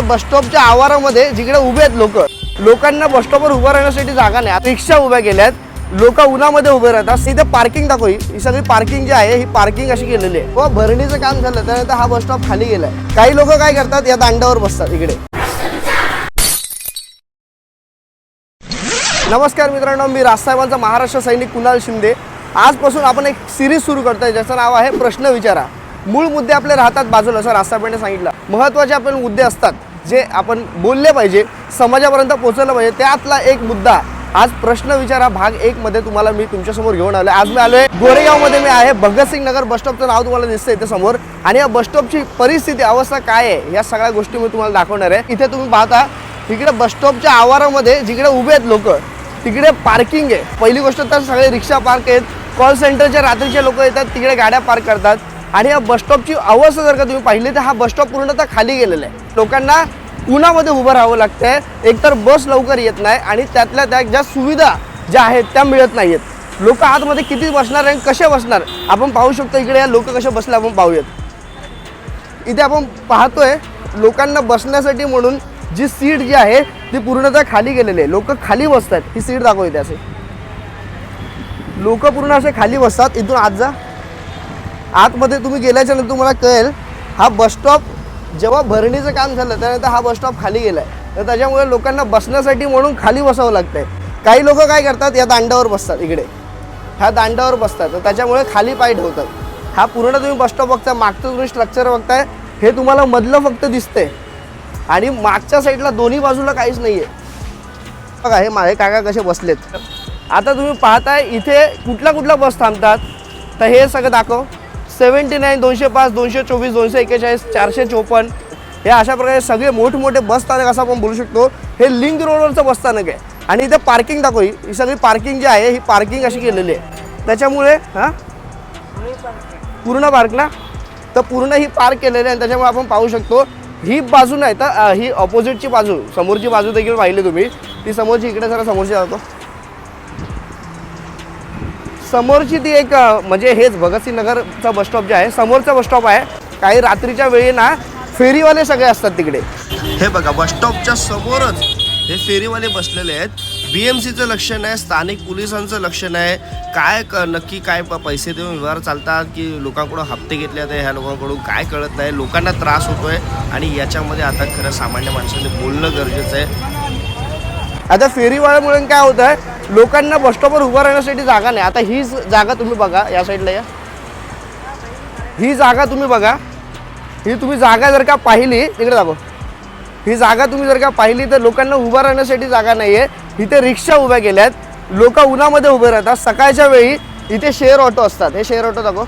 बस स्टॉपच्या आवारामध्ये जिकडे उभे आहेत लोक लोकांना बस स्टॉपवर उभं राहण्यासाठी जागा नाही. रिक्षा उभ्या केल्यात लोक उन्हामध्ये उभे राहतात. इथे पार्किंग दाखव ही सगळी पार्किंग जी आहे ही पार्किंग अशी केलेली आहे. व भरणीचं काम झालं त्यानंतर हा बस स्टॉप खाली गेलाय. काही लोक काय करतात या दांडावर बसतात इकडे. नमस्कार मित्रांनो मी राजसाहेबांचा महाराष्ट्र सैनिक कुणाल शिंदे. आजपासून आपण एक सिरीज सुरू करतोय ज्याचं नाव आहे प्रश्न विचारा. मूळ मुद्दे आपले राहतात बाजूला असं राजसाहेबांनी सांगितलं. महत्त्वाचे आपले मुद्दे असतात. जे आपण बोलले पाहिजे समाजापर्यंत पोहोचवलं पाहिजे त्यातला एक मुद्दा. आज प्रश्न विचारा भाग एक मध्ये तुम्हाला मी तुमच्यासमोर घेऊन आलो आज मी आलोय गोरेगावमध्ये. मी आहे भगतसिंग नगर बस स्टॉपचं नाव तुम्हाला दिसतंय इथे समोर. आणि या बस स्टॉपची परिस्थिती अवस्था काय आहे या सगळ्या गोष्टी मी तुम्हाला दाखवणार आहे. इथे तुम्ही पाहता तिकडे बस स्टॉपच्या आवारामध्ये जिकडे उभे आहेत लोक तिकडे पार्किंग आहे. पहिली गोष्ट तर सगळे रिक्षा पार्क आहेत. कॉल सेंटरच्या रात्रीचे लोक येतात तिकडे गाड्या पार्क करतात. आणि या बस स्टॉपची अवस्था जर का तुम्ही पाहिली तर हा बस स्टॉप पूर्णतः खाली गेलेला आहे. लोकांना उन्हामध्ये उभं राहावं लागतंय. एकतर बस लवकर येत नाही आणि त्यातल्या त्या ज्या सुविधा ज्या आहेत त्या मिळत नाही आहेत लोक आतमध्ये किती बसणार आणि कसे बसणार? आपण पाहू शकतो इकडे या लोक कसे बसले आपण पाहूयात. इथे आपण पाहतोय लोकांना बसण्यासाठी म्हणून जी सीट जी आहे ती पूर्णतः खाली गेलेली आहे. लोक खाली बसतात ही सीट दाखवते असे लोक पूर्ण असे खाली बसतात. इथून आत जा. आतमध्ये तुम्ही गेल्याच्यानंतर तुम्हाला कळेल हा बस स्टॉप जेव्हा भरणीचं काम झालं त्यानंतर हा बस स्टॉप खाली गेला आहे तर त्याच्यामुळे लोकांना बसण्यासाठी म्हणून खाली बसावं लागतंय. काही लोक काय करतात या दांडावर बसतात इकडे. ह्या दांडावर बसतात. तर त्याच्यामुळे खाली पाय ठेवतात हा पूर्ण तुम्ही बस स्टॉप बघताय मागचं तुम्ही स्ट्रक्चर बघताय हे तुम्हाला मधलं फक्त दिसतंय. आणि मागच्या साईडला दोन्ही बाजूला काहीच नाही आहे बघा हे माझे काका कसे बसलेत. आता तुम्ही पाहताय इथे कुठल्या कुठला बस थांबतात. तर हे सगळं दाखव. सेवन्टी नाईन दोनशे पाच दोनशे चोवीस दोनशे एक्केचाळीस चारशे चोपन्न. हे अशा प्रकारे सगळे मोठमोठे बस स्थानक असं आपण बोलू शकतो. हे लिंक रोडवरचं बस स्थानक आहे. आणि इथे पार्किंग दाखव ही ही सगळी पार्किंग जी आहे ही पार्किंग अशी केलेली आहे. त्याच्यामुळे हां? पूर्ण पार्क ना? तर पूर्ण ही पार्क केलेली आहे आणि त्याच्यामुळे आपण पाहू शकतो. ही बाजू नाही तर ही ऑपोजिटची बाजू समोरची बाजू देखील पाहिली तुम्ही. ती समोरची इकडे जरा समोरची जातो. समोरची ती एक म्हणजे हेच भगतसिंग नगरचा बस स्टॉप जे आहे समोरचा बस स्टॉप आहे. काही रात्रीच्या वेळी ना फेरीवाले सगळे असतात तिकडे. हे बघा बस स्टॉपच्या समोरच हे फेरीवाले बसलेले आहेत. बी एम सीचं लक्ष नाही स्थानिक पोलिसांचं लक्ष नाही. काय क नक्की काय पैसे देऊन व्यवहार चालतात की लोकांकडून हप्ते घेतले जाते ह्या लोकांकडून काय कळत नाही. लोकांना त्रास होतोय आणि याच्यामध्ये आता खरं सामान्य माणसाने बोलणं गरजेचं आहे. आता फेरीवाल्यामुळे काय होत आहे लोकांना बसस्टॉपवर उभं राहण्यासाठी जागा नाही. आता ही जागा तुम्ही बघा या साईडला या. ही जागा तुम्ही बघा. ही तुम्ही जागा जर का पाहिली तिकडे दाखव. ही जागा तुम्ही जर का पाहिली तर लोकांना उभं राहण्यासाठी जागा नाही आहे इथे रिक्षा उभ्या केल्यात लोक उन्हामध्ये उभे राहतात. सकाळच्या वेळी इथे शेअर ऑटो असतात. हे शेअर ऑटो दाखव.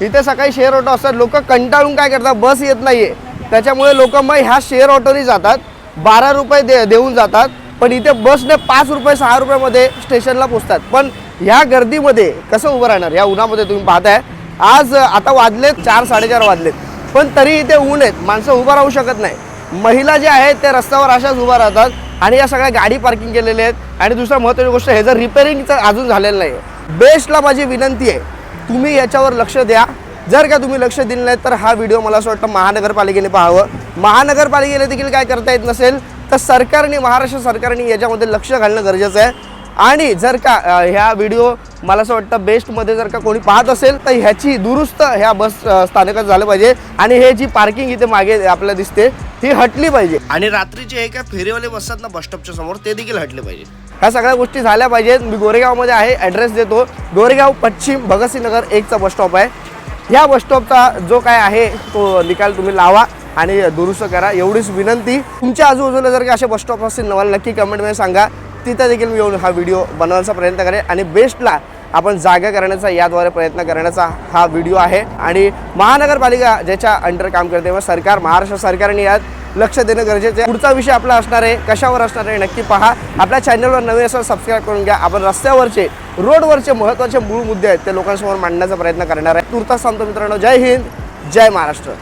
इथे सकाळी शेअर ऑटो असतात. लोक कंटाळून काय करतात? बस येत नाही आहे त्याच्यामुळे लोक मग ह्या शेअर ऑटोनी जातात. बारा रुपये दे देऊन जातात. पण इथे बसने पाच रुपये सहा रुपयामध्ये स्टेशनला पोचतात. पण ह्या गर्दीमध्ये कसं उभं राहणार? या उन्हामध्ये तुम्ही पाहताय. आज आता वाजलेत चार साडेचार वाजलेत. पण तरी इथे ऊन आहेत. माणसं उभं राहू शकत नाही. महिला जे आहेत ते रस्त्यावर अशाच उभा राहतात आणि या सगळ्या गाडी पार्किंग केलेल्या आहेत. आणि दुसरं महत्त्वाची गोष्ट हे जर रिपेअरिंगचं अजून झालेलं नाही आहे बेस्टला माझी विनंती आहे तुम्ही याच्यावर लक्ष द्या. जर का तुम्ही लक्ष दिलं नाही तर हा व्हिडिओ मला असं वाटतं महानगरपालिकेने पाहावं. महानगरपालिकेने देखील काय करता येत नसेल तर सरकारने महाराष्ट्र सरकारने याच्यामध्ये लक्ष घालणं गरजेचं आहे. आणि जर का ह्या व्हिडिओ मला असं वाटतं बेस्टमध्ये जर का कोणी पाहत असेल तर ह्याची दुरुस्त ह्या बस स्थानकात झालं पाहिजे. आणि हे जी पार्किंग इथे मागे आपल्याला दिसते ही हटली पाहिजे. आणि रात्रीचे हे काय फेरीवाले बसतात ना बस स्टॉपच्या समोर ते देखील हटले पाहिजे. ह्या सगळ्या गोष्टी झाल्या पाहिजेत. मी गोरेगावमध्ये आहे ॲड्रेस देतो. गोरेगाव पश्चिम भगतसिंग नगर एकचा बस स्टॉप आहे. ह्या बस स्टॉपचा जो काय आहे तो निकाल तुम्ही लावा. आणि दुरुस्त करा. एवढीच विनंती. तुमच्या आजूबाजूला जर का असे बस स्टॉप असतील मला नक्की कमेंटमध्ये सांगा. तिथं देखील मी येऊन हा व्हिडिओ बनवण्याचा प्रयत्न करेन. आणि बेस्टला आपण जागा करण्याचा याद्वारे प्रयत्न करण्याचा हा व्हिडिओ आहे. आणि महानगरपालिका ज्याच्या अंडर काम करते मग सरकार महाराष्ट्र सरकारने यात लक्ष देणं गरजेचं आहे. पुढचा विषय आपला असणार आहे. कशावर असणार आहे नक्की पहा. आपल्या चॅनलवर नवीन असं सबस्क्राईब करून घ्या. आपण रस्त्यावरचे रोडवरचे महत्त्वाचे मूळ मुद्दे आहेत ते लोकांसमोर मांडण्याचा प्रयत्न करणार आहे. तुर्तास सांगतो मित्रांनो. जय हिंद. जय महाराष्ट्र.